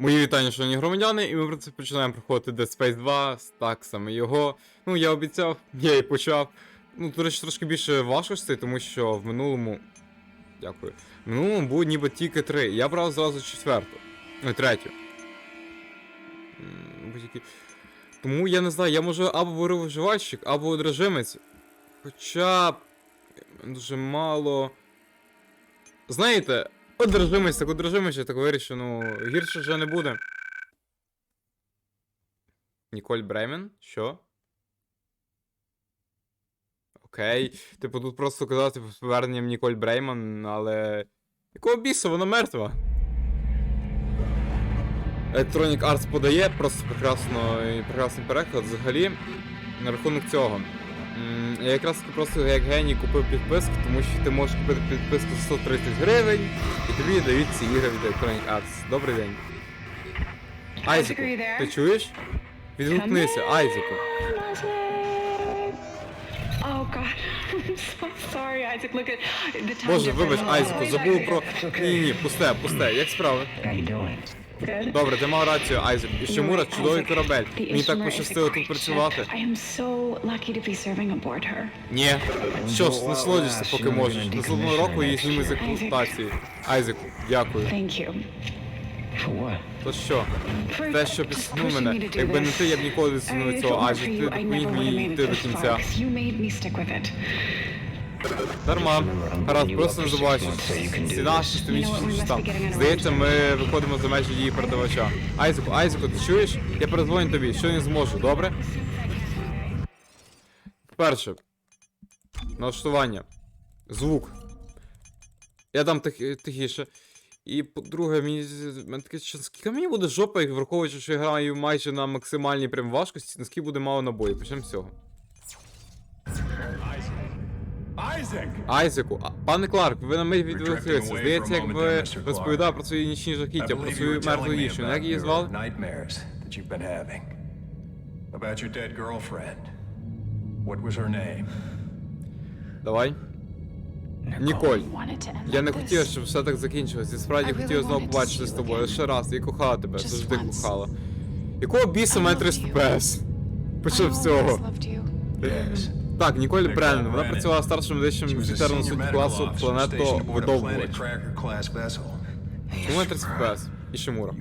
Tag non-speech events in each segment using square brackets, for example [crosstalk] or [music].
Мої вітання, шановні громадяни, і ми в принципі починаємо проходити Dead Space 2 з таксами його. Ну, я обіцяв, [laughs] я і почав. Ну, до речі, трошки більше важкостей, тому що в минулому. Дякую. В минулому було ніби тільки три. Я брав зразу четверту. Ну, третю. Тому я не знаю, я можу або беру виживальщик, або одержимець. Хоча. Дуже мало. Знаєте, одержимець, так одержимець, так вирішив, ну, гірше вже не буде. Ніколь Бремен? Що? Окей. Типу, тут просто казати з поверненням Ніколь Брейман, але. Якого біса, вона мертва? Electronic Arts подає просто прекрасно, прекрасний переклад. Взагалі, на рахунок цього. Я якраз просто як геній купив підписку, тому що ти можеш купити підписку за 130 гривень, і тобі дають ці ігри від Electronic Arts. Добрий день. Айзеку, ти чуєш? Відгукнися, Айзеку. Oh God, [laughs] I'm so sorry, Isaac. Look at the time Боже, вибач, Айзеку, забув про. Ні, ні, пусте, пусте, як справи? How you doing? Добре, ти мав рацію, Айзек. І Шимура You're чудовий корабель. Мені так пощастило тут працювати. Ні. Що ж, насолоджуйся, поки можеш. you're Наступного року її зніми з експлуатації. Айзеку, дякую. Thank you. For what? То що? Те, що підсунув мене. Якби не ти, я б ніколи не I цього, адже ти допоміг мені йти до кінця. Дарма. Гаразд, просто не for забувай, six months so you що can do стіна this. шестимісячна You know what, we must там. Здається, ми виходимо за межі її передавача. Айзеку, Айзеку, ти чуєш? Я передзвоню тобі, що не зможу, добре? Перше. Налаштування. Звук. Я дам тих, тихіше. І по-друге, мені таке скільки мені буде жопа, як враховуючи, що я граю майже на максимальній прям важкості, наскільки буде мало набоїв. Почнемо з цього. Isaac! Айзеку, а, пане Кларк, ви на мить відволіклися. Здається, як ви розповідав про свої нічні жахіття, про свою мертву дівчину. Як її звали? About your dead girlfriend. What was her name? Давай. Ніколь. Wanted to end Я не this. щоб все так закінчилось. Я справді I really хотіла знову побачити з тобою. Ще раз, я кохала тебе, завжди кохала. Якого біса I має 300 you. ps? Почав цього. Yes. Так, Ніколь Nicole Вона працювала старшим медичним She офіцером senior класу class vessel. Чому має 300? Ішимура.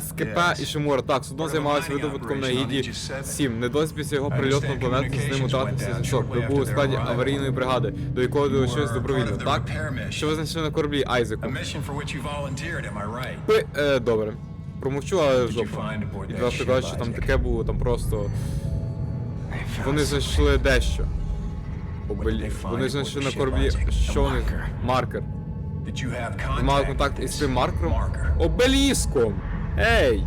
СКП. Ішимура. Так, судно займалося видобутком на Гіді 7. Недовзі після його прильоту на планету з ним утратився зв'язок. Ви були у складі аварійної бригади, до якої долучились добровільно, так? Що ви знайшли на кораблі, Айзеку? Ви, е, добре. Промовчу, але жопа. І два що там таке було, там просто. Вони знайшли дещо. Обелі... Вони знайшли на кораблі. Що них? Маркер. Ви мали контакт із цим маркером? Обеліском! Ей!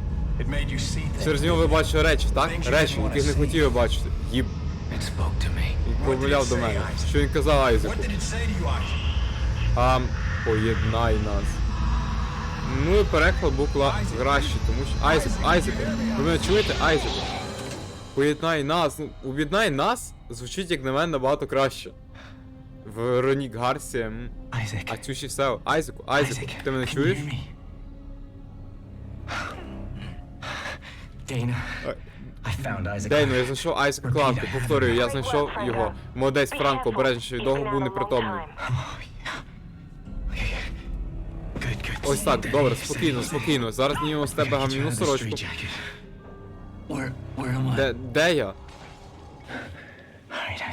Через нього ви бачили речі, так? Речі, яких не хотіли бачити. Їб. Він промовляв до мене. Що він казав Айзеку? What did it say to you, Isaac? А, поєднай нас. Ну і переклад був кращий, тому що. Айзек, Айзек, ви мене чуєте? Айзек. Поєднай нас. Ну, об'єднай нас звучить, як на мене, набагато краще. Веронік Гарсія. м. Isaac. А цю ще все. Айзеку, Айзеку, Isaac, ти мене чуєш? Isaac. Дейно, я знайшов Айзека Кларка. Повторюю, я знайшов його. Молодець Франко, обережніше, він довго був непритомний. Ось так, добре, спокійно, спокійно. Зараз знімемо з тебе гамніну сорочку. Де, де я?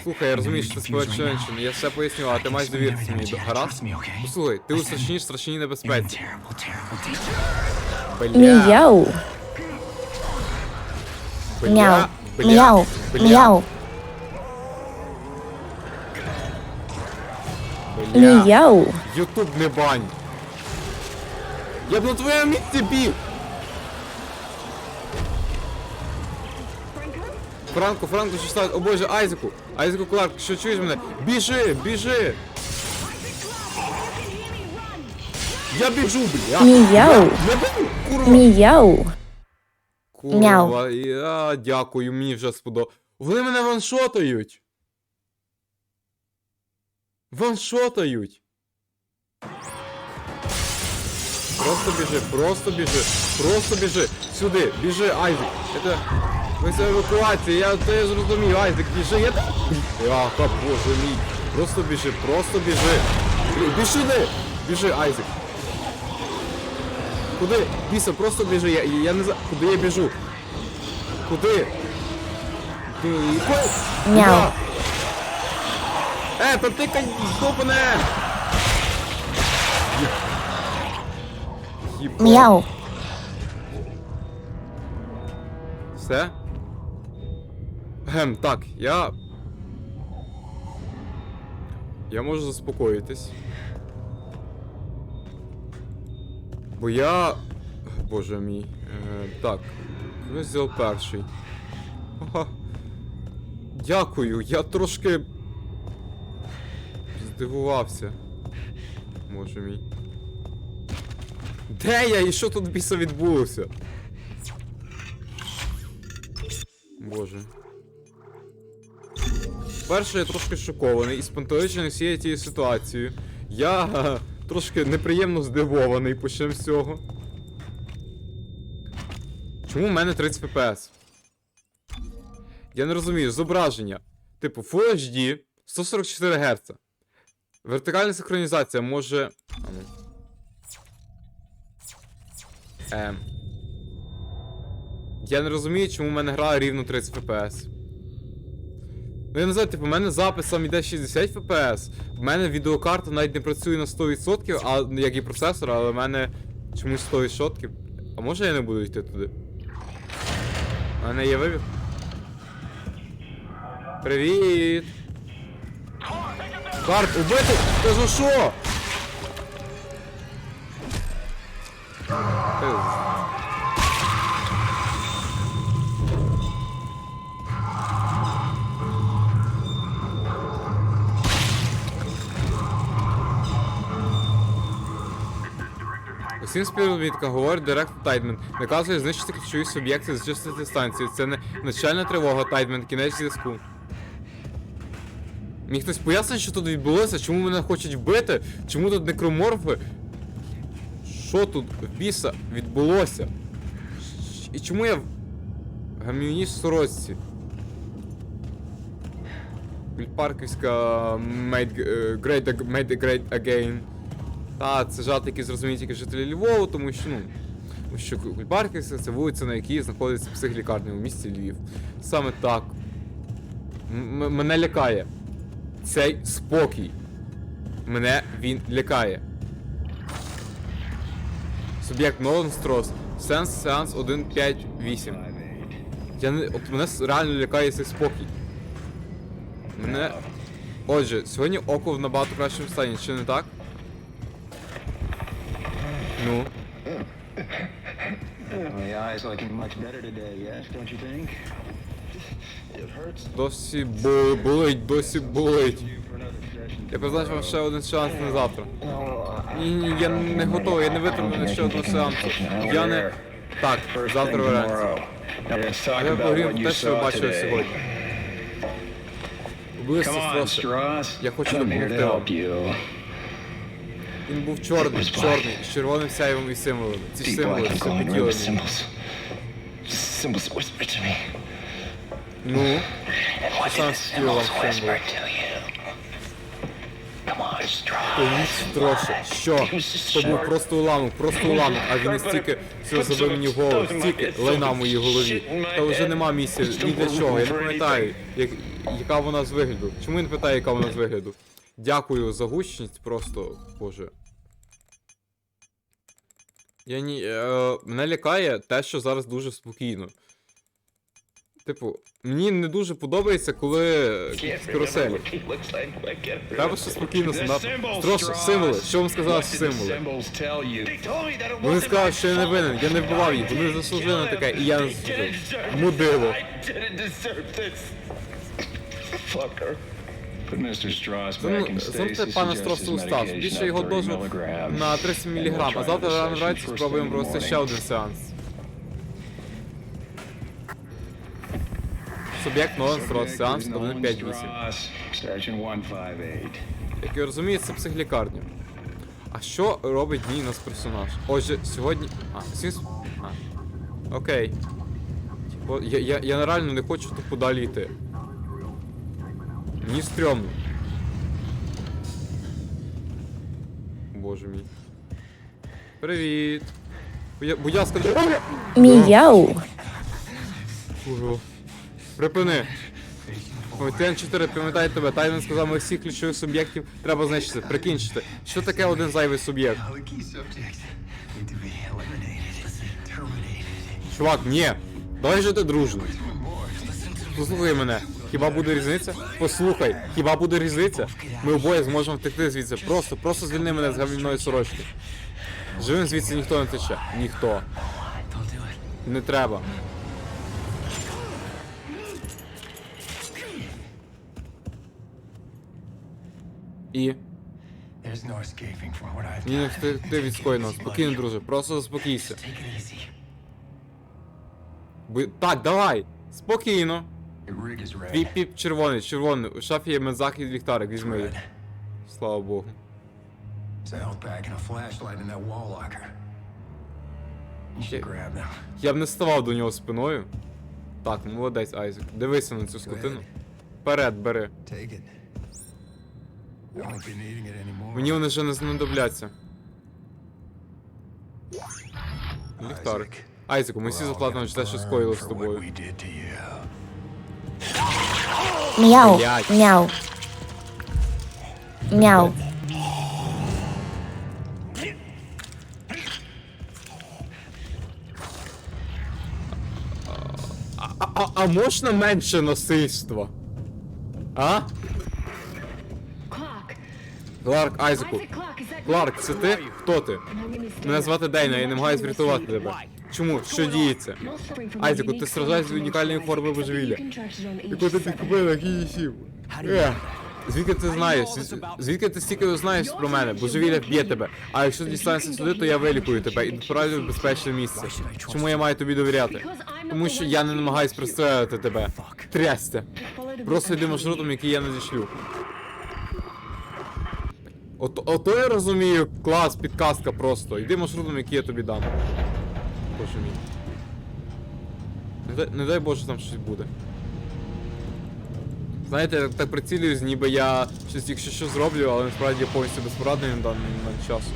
Слухай, я розумію, що now. женщину, я все поясню, але ти маєш довіритися мені, гаразд? Послухай, ти у страшній страшній небезпеці. Бля, Мяу, бля, мяу, бля, мяу, бля, мяу, бля. мяу. Ютуб не бань. Я б на твоєму місці біг. Франко, Франко, що сталося? О боже, Айзеку! Айзеку Кларк, що чуєш мене? Біжи, біжи! Я біжу, бля! Мяу, Не бий, курва! мяу. Курва, Мяу. я дякую, мені вже сподобалось. Вони мене ваншотають. Ваншотають. Просто біжи, просто біжи, просто біжи. Сюди, біжи, Айзек. Это... Це евакуація, я то я зрозумів, Айзек, біжи, я... Яка, боже мій. Просто біжи, просто біжи. Біжи сюди! Біжи, Айзек. Куди? Біса, просто біжи, я, я не знаю, куди я біжу. Куди? Ти. Мяу. Куди? Е, та ти кань! Мяу. Все? Гем, так, я. Я можу заспокоїтись. Бо я. Боже мій. Е, так. Розділ перший. Ага. Дякую, я трошки. Здивувався. Боже мій. Де я і що тут біса відбулося? Боже. Перше, я трошки шокований і спантеличений всією тією ситуацією. Я [laughs] трошки неприємно здивований почнемо з цього. Чому в мене 30 FPS? Я не розумію, зображення. Типу, Full HD 144 Гц. Вертикальна синхронізація може. Ем. Я не розумію, чому в мене гра рівно 30 FPS. Ну я не знаю, типу, в мене запис сам іде 60 FPS. В мене відеокарта навіть не працює на 100%, а як і процесор, але в мене чомусь 100%. А може я не буду йти туди? У мене є вибір. Привіт! Карт, убити! Кажу що? Усім співробітникам говорить директор Тайтмен. Наказує знищити ключові суб'єкти, зачистити станцію. Це не начальна тривога, Тайтмен, кінець зв'язку. Мені хтось пояснить, що тут відбулося, чому мене хочуть вбити, чому тут некроморфи? Що тут в біса відбулося? І чому я в гамівній сорочці? Гульпарківська made, great, made great again. Та, це жарт, який зрозуміють тільки жителі Львова, тому що, ну, що Кульбарківська це вулиця, на якій знаходиться психлікарня у місті Львів. Саме так. М- мене лякає. Цей спокій. Мене він лякає. Суб'єкт Нолан Строс. Сенс сеанс 158. Я не. От мене реально лякає цей спокій. Мене. Отже, сьогодні око в набагато кращому стані, чи не так? Hurts Досі болить, досі болить. Я призначив вам ще один шанс на завтра. Ні, ні, я не готовий, я не витримаю ще одного сеансу. Я не. Так, завтра вранці. Я про те, що ви бачили сьогодні. Strauss. Я хочу допомогти вам. Він був чорний, чорний, з червоним сяйвом і символами. Ці ж символи все symbols. Whisper to me. Ну, what the співав symbols символ? Повісь троше. Що? То був просто уламок, просто уламок, а він стільки все забив мені в голову, стільки лайна в моїй голові. Та вже нема місця ні для чого. Я не пам'ятаю, як, яка вона з вигляду. Чому я не питаю, яка вона з вигляду? Дякую за гучність, просто, боже. Я ні. Е, мене лякає те, що зараз дуже спокійно. Типу, мені не дуже подобається, коли каруселі. Треба ще спокійно сидати. Трошки символи. Що вам сказали символи? Вони сказали, що я не винен, я не вбивав їх, вони заслужили на таке, і я не заслужив. Мудило. Stasis, пана Стросу устав. Більше його дозу на 30 мг, а завтра рано вранці спробуємо провести ще один сеанс. Суб'єкт Нолан Строс, сеанс 158. Searching 158. Як я розумію, це психлікарня. А що робить мій нас персонаж? Отже, сьогодні. А, сіс. А. Окей. Я, я, я реально не хочу тупо далі йти. Мені стрьомно. Боже мій. Привіт. Будь, будь ласка, Міяу. Ого. Припини. ТН 4 пам'ятає тебе, Тайвен сказав, ми всіх ключових суб'єктів треба знищити, прикінчити. Що таке один зайвий суб'єкт? All the key subjects need to be eliminated, terminated. Чувак, ні. Давай жити дружно. Послухай мене. Хіба буде різниця? Послухай, хіба буде різниця? Ми обоє зможемо втекти звідси. Просто, просто звільни мене з гамівної сорочки. Живим звідси ніхто не тече. Ніхто. Не треба. І ні, не втекти від скоєного. Спокійно, друже, просто заспокійся. Так, давай! Спокійно. Red. Піп червоний, червоний. У шафі є медзах і ліхтарик, візьми їх. Слава Богу. Я б не ставав до нього спиною. Так, молодець, Айзек. Дивися на цю скотину. Вперед, бери. Мені вони вже не знадобляться. Ліхтарик. Айзеку, ми всі заплатимо за те, що скоїли з тобою. Блядь. Мяу. Мяу. А, а, а можна менше насильства? А? Clark. Кларк, Айзеку. Кларк, це ти? Хто ти? Мене звати Дейна, я намагаюсь watching врятувати тебе. Чому? Що діється? Айзеку, ти від of унікальної форми божевілля. Яку ти підкупив на кінців. Е. Звідки ти знаєш? Звідки ти стільки знаєш про мене? Божевілля вб'є тебе. А якщо ти дістанешся сюди, то я вилікую тебе і відправлю в безпечне місце. Чому я маю тобі довіряти? Тому що я не намагаюсь пристрелити тебе. Трясся. Просто йди маршрутом, який я надішлю. Ото, ото я розумію, клас, підказка просто. Йди маршрутом, який я тобі дам. Боже мій. Не дай, не дай Боже, там щось буде. Знаєте, я так прицілююсь, ніби я щось, якщо що зроблю, але насправді я повністю безпорадний на даний момент часу.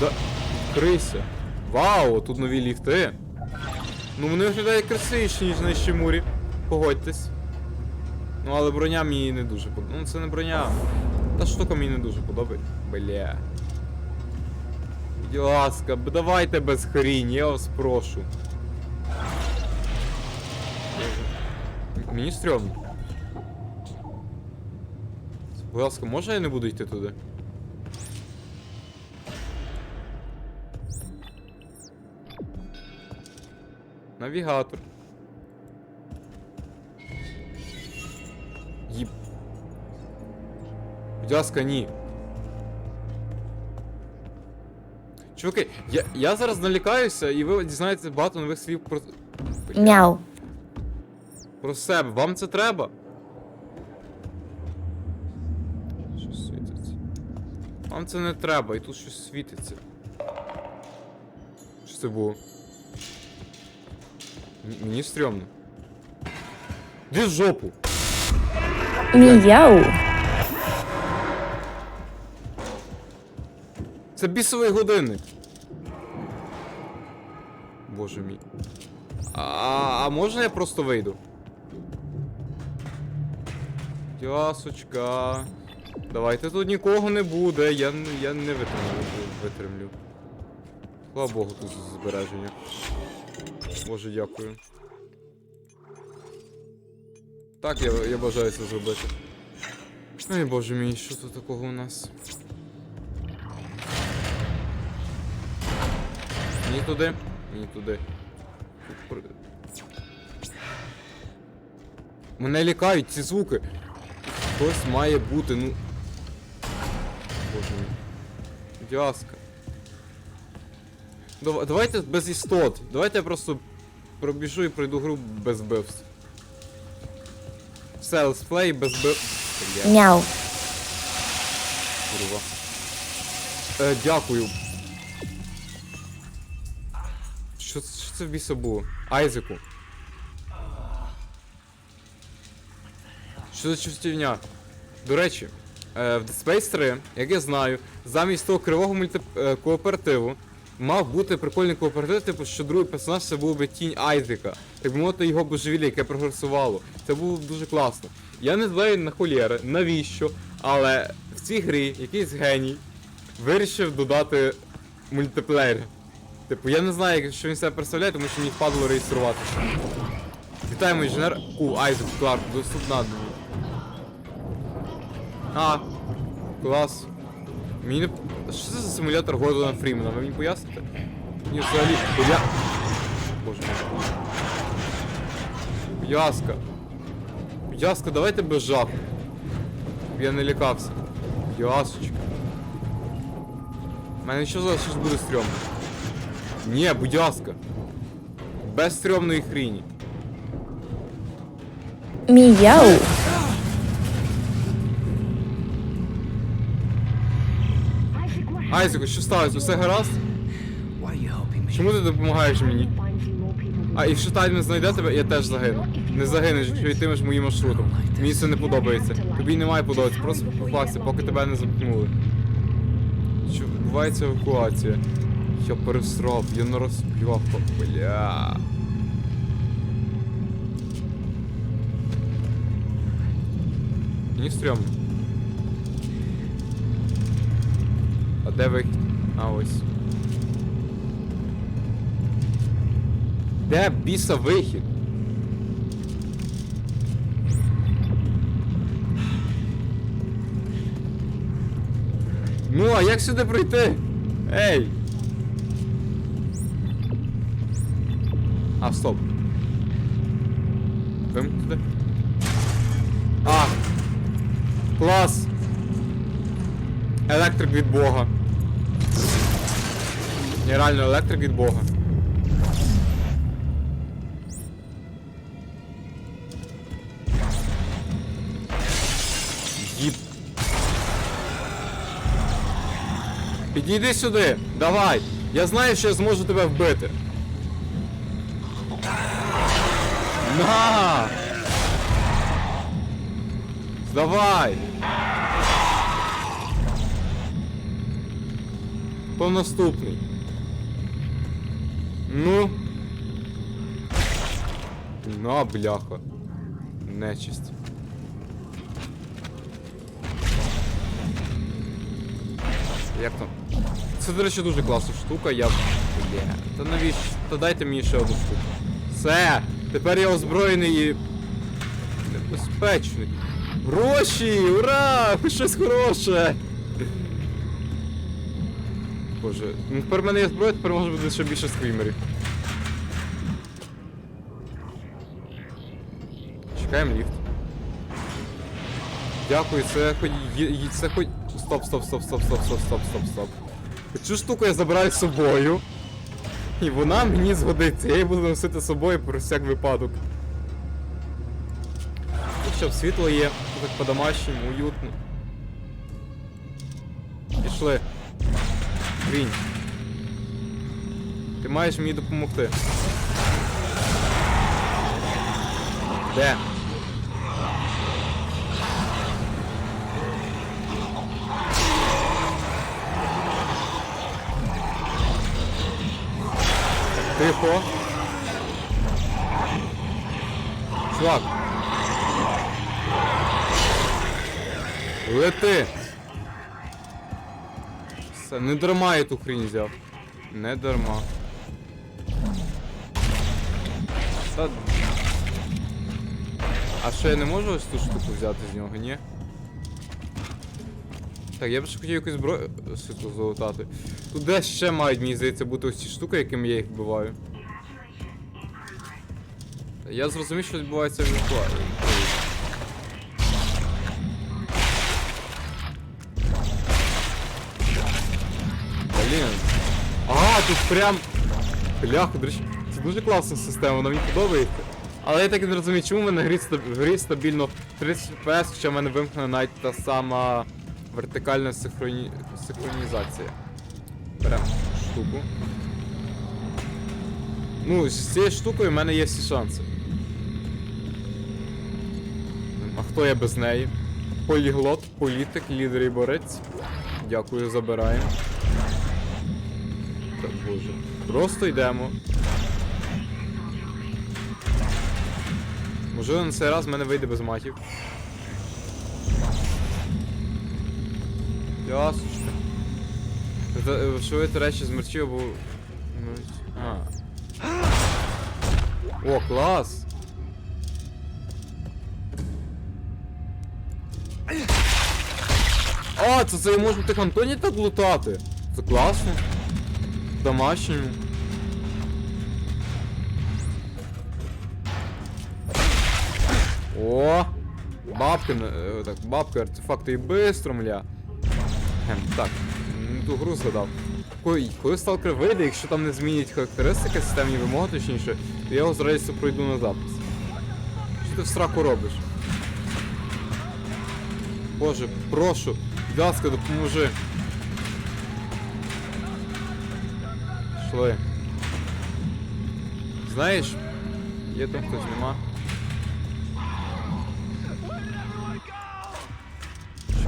Да. Крися. Вау, тут нові ліфти. Ну вони виглядають красивіші, ніж на Щемурі. Погодьтесь. Ну але броня мені не дуже подобається. Ну це не броня. Та штука мені не дуже подобається. Бля. Будь ласка, давайте без хрінь, я вас прошу. Мені стрьомно. Будь ласка, може я не буду йти туди? Навігатор. Їб. Будь ласка, ні. Чуваки, я, я зараз налякаюся, і ви дізнаєтеся багато нових слів про. Мяу. Про себе. Вам це треба? Щось світиться. Вам це не треба, і тут щось світиться. Що це було? М- Мені стрьомно. В жопу! Міяу. Це бісовий годинник. Боже мій. А, а можна я просто вийду? Ясочка. Давайте тут нікого не буде. Я, я не витримлю. витримлю. Слава Богу, тут збереження. Боже, дякую. Так, я, я бажаю це зробити. Ой, боже мій, що тут такого у нас? Ні туди, ні туди. Мене лякають ці звуки. Хтось має бути, ну. Боже мій. Будь ласка. Дав- Давайте без істот. Давайте я просто пробіжу і пройду гру без вбивств. Все, летсплей без. Бля. Мяу. Е, дякую. Що, що це в біса було? Айзеку. Що за чувствівня? До речі, е, в Dead Space 3, як я знаю, замість того кривого мульти... е, кооперативу мав бути прикольний кооператив, типу, що другий персонаж це був би тінь Айзека. Так би мовити, його божевілля, яке прогресувало. Це було б дуже класно. Я не знаю на холєри, навіщо, але в цій грі якийсь геній вирішив додати мультиплеєр. Типу, я не знаю, що він себе представляє, тому що мені впадло реєструватися. Вітаємо інженер. У, Айзек Кларк, доступна. А, клас. Мені не... Що це за симулятор Гордона Фрімена? Ви мені поясните? Ні, взагалі. Я... Боже ласка. Будь ласка, давайте без. Щоб Я не лякався. Ласочка. У мене що зараз щось буде стрьомно? Ні, будь ласка. Без стрьомної хріні. Міяу. Айзеку, що сталося? Усе гаразд? Чому ти допомагаєш мені? А якщо Тайден знайде тебе, я теж загину. Не загинеш, якщо йтимеш моїм маршрутом. Мені це не подобається. Тобі не має подобатися, просто попасти, поки тебе не замкнули. Що відбувається евакуація? Я пересрав, я не розп'яв, бля. Мені стрьомно. А де вихід? А ось. Де біса вихід? Ну, а як сюди пройти? Ей! А, стоп. Вимкнути? А! Клас! Електрик від Бога. Ні, реально електрик від Бога. Їп. Підійди сюди, давай. Я знаю, що я зможу тебе вбити. На! Давай! Хто наступний? Ну. На, бляха. Нечисть. Як там? Це, до речі, дуже класна штука, я. Бля. Та навіщо? Та дайте мені ще одну штуку. Все! Тепер я озброєний і. Небезпечний. Гроші! Ура! Щось хороше! Боже, ну тепер в мене є зброя, тепер може бути ще більше сквімерів. Чекаємо ліфт. Дякую, це хоч. Це хоч. Стоп, стоп, стоп, стоп, стоп, стоп, стоп, стоп, стоп. Цю штуку я забираю з собою. І вона мені згодиться. Я її буду носити з собою про всяк випадок. Тут щоб світло є, так по-домашньому, уютно. Пішли. Грінь. Ти маєш мені допомогти. Де? Тихо. Чувак. Лети. Все, не дарма я ту хрінь взяв. Не дарма. Та... А що я не можу ось ту штуку взяти з нього, ні? Так, я б ще хотів якусь зброю залутати. Тут десь ще мають, мені здається, бути ось ці штуки, якими я їх вбиваю. Я зрозумів, що відбувається в віртуалі. Блін. А, тут прям. Бляха, до речі, це дуже класна система, вона мені подобається. Але я так і не розумію, чому в мене грі стабільно 30 FPS, хоча в мене вимкнена навіть та сама Вертикальна синхроні... синхронізація. Беремо штуку. Ну, з цією штукою в мене є всі шанси. А хто я без неї? Поліглот, політик, лідер і борець. Дякую, забираємо. Так, боже. Просто йдемо. Можливо, на цей раз в мене вийде без матів. Ясочка. Вшивити речі з мерчів мерч- А. О, клас! А, це це можна тих Антоні так лутати. Це класно. Домашньому. О! Бабки, е, так, бабки, артефакти і бистро, мля. Ем, так, не ту гру згадав. Коли, коли сталкер вийде, якщо там не змінять характеристики, системні вимоги, точніше, то я його з радістю пройду на запис. Що ти в сраку робиш? Боже, прошу, будь ласка, допоможи. Пішли. Знаєш, є там хтось нема.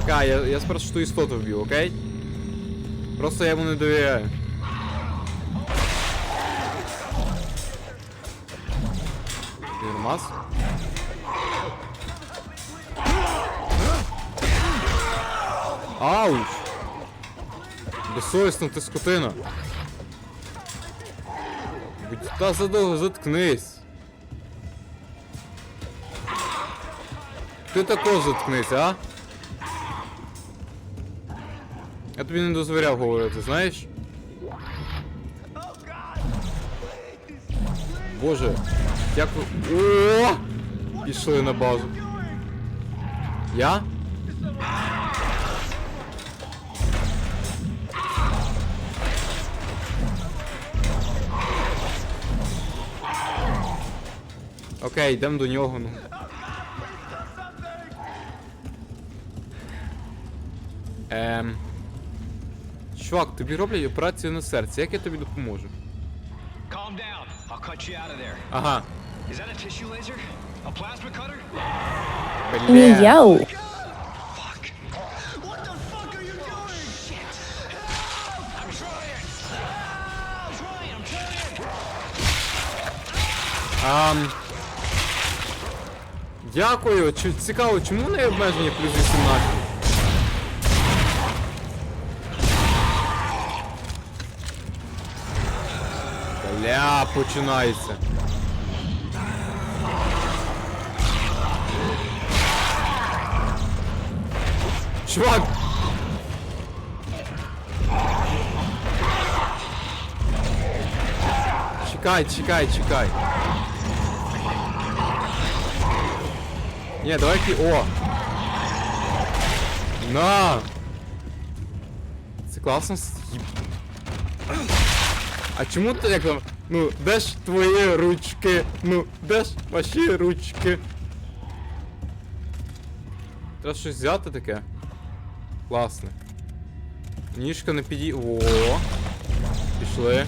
Чекай, я, я спершу ту істоту вб'ю, окей? Просто я йому не довіряю. Нормас? Ауч! Безсовісно ти скотина. Та задовго заткнись. Ти також заткнись, а? Я тобі не дозволяв говорити, знаєш? Боже, як ви... О! Пішли на базу. Я? Окей, йдемо до нього, ну. Ем. Чувак, тобі роблять операцію на серці, як я тобі допоможу? Calm down. I'll cut you out of there. Ага. Is that a tissue laser? A plasma cutter? Бля. Міяу. Fuck. What the fuck are you doing? Shit. Help! I'm trying. I'm trying. I'm trying. Ам... Дякую. Чи, цікаво, чому не обмеження плюс 18? Бля, починається. Чувак! Чекай, чекай, чекай. Ні, давай ки... О! На! Це класно. А чому ти як там? Ну, ж твої ручки? Ну, ж ваші ручки? Треба щось взяти таке. Класне. Ніжка не підій. О! Пішли.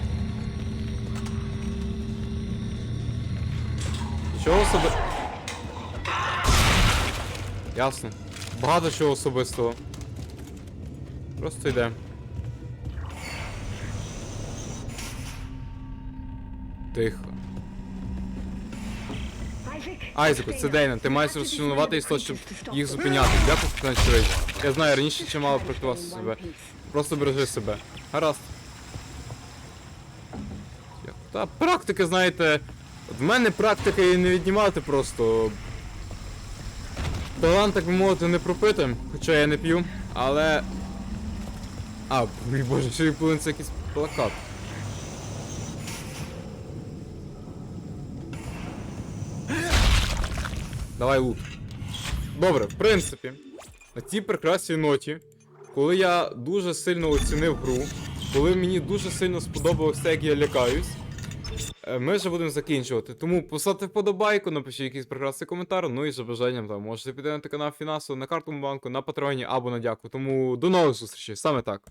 Чого себе. Ясно. Багато чого особистого. Просто йде. Тихо. Айзеку, це Дейна. Ти маєш розчленувати істот, щоб їх зупиняти. Дякую, що ти Я знаю, раніше чимало практикував себе. Просто бережи себе. Гаразд. Та практика, знаєте. В мене практика і не віднімати просто. Талант, так би мовити, не пропити, хоча я не п'ю, але. А, мій боже, ще повинен це якийсь плакат. Давай лут. Добре, в принципі, на цій прекрасній ноті, коли я дуже сильно оцінив гру, коли мені дуже сильно сподобалось те, як я лякаюсь, Е, Ми вже будемо закінчувати. Тому поставте вподобайку, напишіть якийсь прекрасний коментар. Ну і за бажанням там можете підтримати канал фінансово на карту банку, на патреоні або на дяку. Тому до нових зустрічей, саме так.